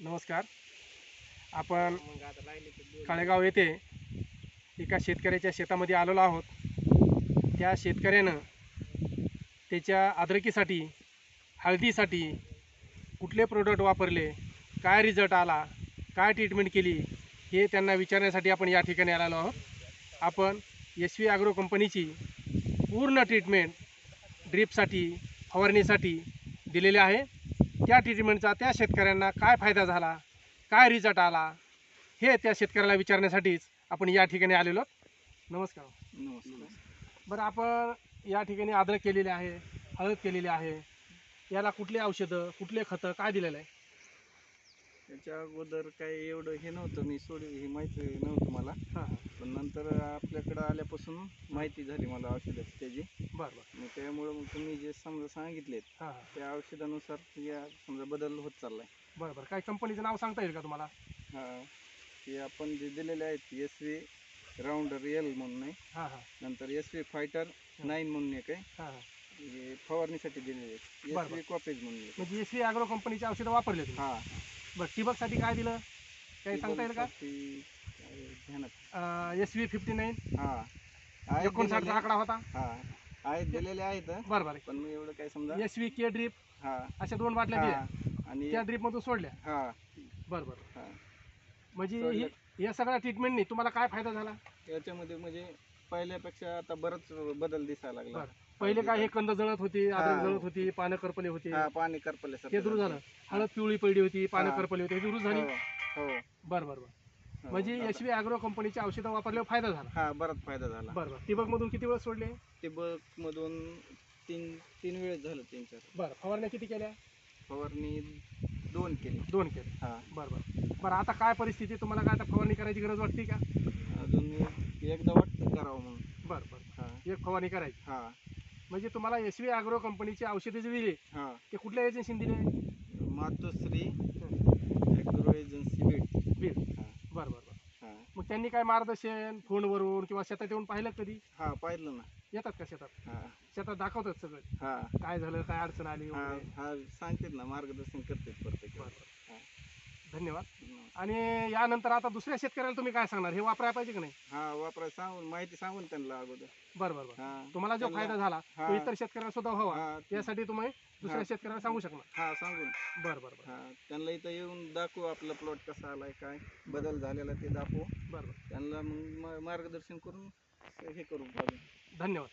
नमस्कार. आपण काळेगाव येथे एका शेतकऱ्याच्या शेतामध्ये आलेलो आहोत. त्या शेतकऱ्यानं त्याच्या अद्रकीसाठी हळदीसाठी कुठले प्रोडक्ट वापरले काय रिझल्ट आला काय ट्रीटमेंट केली हे त्यांना विचारण्यासाठी आपण या ठिकाणी आलेलो आहोत. आपण एस व्ही ॲग्रो कंपनीची पूर्ण ट्रीटमेंट ड्रीपसाठी फवारणीसाठी दिलेली आहे. त्या ट्रीटमेंटचा त्या शेतकऱ्यांना काय फायदा झाला? काय रिझल्ट आला? हे त्या शेतकऱ्याला विचारण्यासाठीच आपण या ठिकाणी आलेलो. नमस्कार. नमस्कार. बरं आपण या ठिकाणी अद्रक केलेले आहे हळद केलेली आहे. याला कुठले औषधं कुठले खतं काय दिलेलं आहे? त्याच्या अगोदर काही एवढं हे नव्हतं मी सोडी ही माहिती नव्हतं मला. हां. पण नंतर आपल्याकडं आल्यापासून माहिती झाली मला औषधाची त्याची. बरं बरं. मग त्यामुळं मग तुम्ही जे समजा सांगितलेत हां. हां त्या औषधानुसार या समजा बदल होत चाललाय. बरं बरं. काय कंपनीचं नाव सांगता येईल का तुम्हाला? हा. ते आपण जे दिलेले आहेत एस व्ही राऊंडर एल म्हणून आहे. हां हां. नंतर एस व्ही फायटर नाईन म्हणून एक आहे. हां हां. हे फवारणीसाठी दिलेले आहेत. बरं, एस व्ही कॉपेज म्हणून एक. म्हणजे एस व्ही ॲग्रो कंपनीची औषधं वापरले तुम्ही? हा. बरं ठिबकसाठी काय दिलं? काही सांगता येईल का? एस व्ही फिफ्टी नाईन हा. एकोणसाठचा आकडा होता. हा. आहेत दिलेले आहेत. बरं बरं. पण मग एवढं काय समजा? एस व्ही के ड्रीप हा. अशा दोन बाटल्या दिल्या. आणि त्या ड्रीपमधून सोडल्या. हा. बरं बरं. म्हणजे. ही- या सगळ्या ट्रीटमेंटनी तुम्हाला काय फायदा झाला? याच्यामध्ये म्हणजे पहिल्यापेक्षा आता बरंच बदल दिसायला लागला. पहिले काय हे कंद जळत होती हा. अद्रक जळत होती पानं करपले होते. हा पाणी करपले ते दूर झालं. हळद पिवळी पडली होती पानं हा. करपली होती हे दूर झाली. हो हो. बरं बरं बरं. हो, म्हणजे आता- एस व्ही ॲग्रो कंपनीची औषधं वापरल्यावर फायदा झाला. हा बराच फायदा झाला. बरं बरं. ठिबक मधून किती वेळ सोडले? ठिबक मधून तीन तीन वेळेस झालं तीन चार. बरं फवारण्या किती केल्या? फवारणी दोन केली. दोन केल्या. हा. बरं बरं. बरं आता काय परिस्थिती? तुम्हाला काय आता फवारणी करायची गरज वाटते का? अजून एक- एकदा वाटतं करावं म्हणून बरं बरं हा एक फवारणी करायची. हा. म्हणजे तुम्हाला एस व्ही ॲग्रो कंपनीची औषधे जे दिली हा. ते कुठल्या एजन्सीने दिले? Matoshri agro agency Beed. Beed. बरं बरं बरं. हा. मग त्यांनी काय मार्गदर्शन फोनवरून किंवा शेतात येऊन पाहिलं कधी? हा पाहिलं ना. येतात का शेतात? हा. शेतात दाखवतात सगळं. हा. काय झालं काय अडचण आली हा वगैरे. हा सांगतात ना मार्गदर्शन करतात प्रत्येक बरं. बरं. हा. धन्यवाद. आणि यानंतर आता दुसऱ्या शेतकऱ्याला तुम्ही काय सांगणार? हे वापरायला पाहिजे की नाही? हा वापराय सांगून माहिती सांगून त्यांना अगोदर. बरं बरं बरं. हा. तुम्हाला जो फायदा झाला तो. इतर शेतकऱ्यांना सुद्धा व्हावा. हा. यासाठी तुम्ही दुसऱ्या. शेतकऱ्यांना सांगू शकणार. हा सांगून. बरं बरं बरं. हा त्यांना इथं येऊन दाखवू आपला प्लॉट कसा आलाय काय बदल झालेला ते दाखवू. बरं बरं. त्यांना मग मा- मार्गदर्शन करून हे करू. धन्यवाद.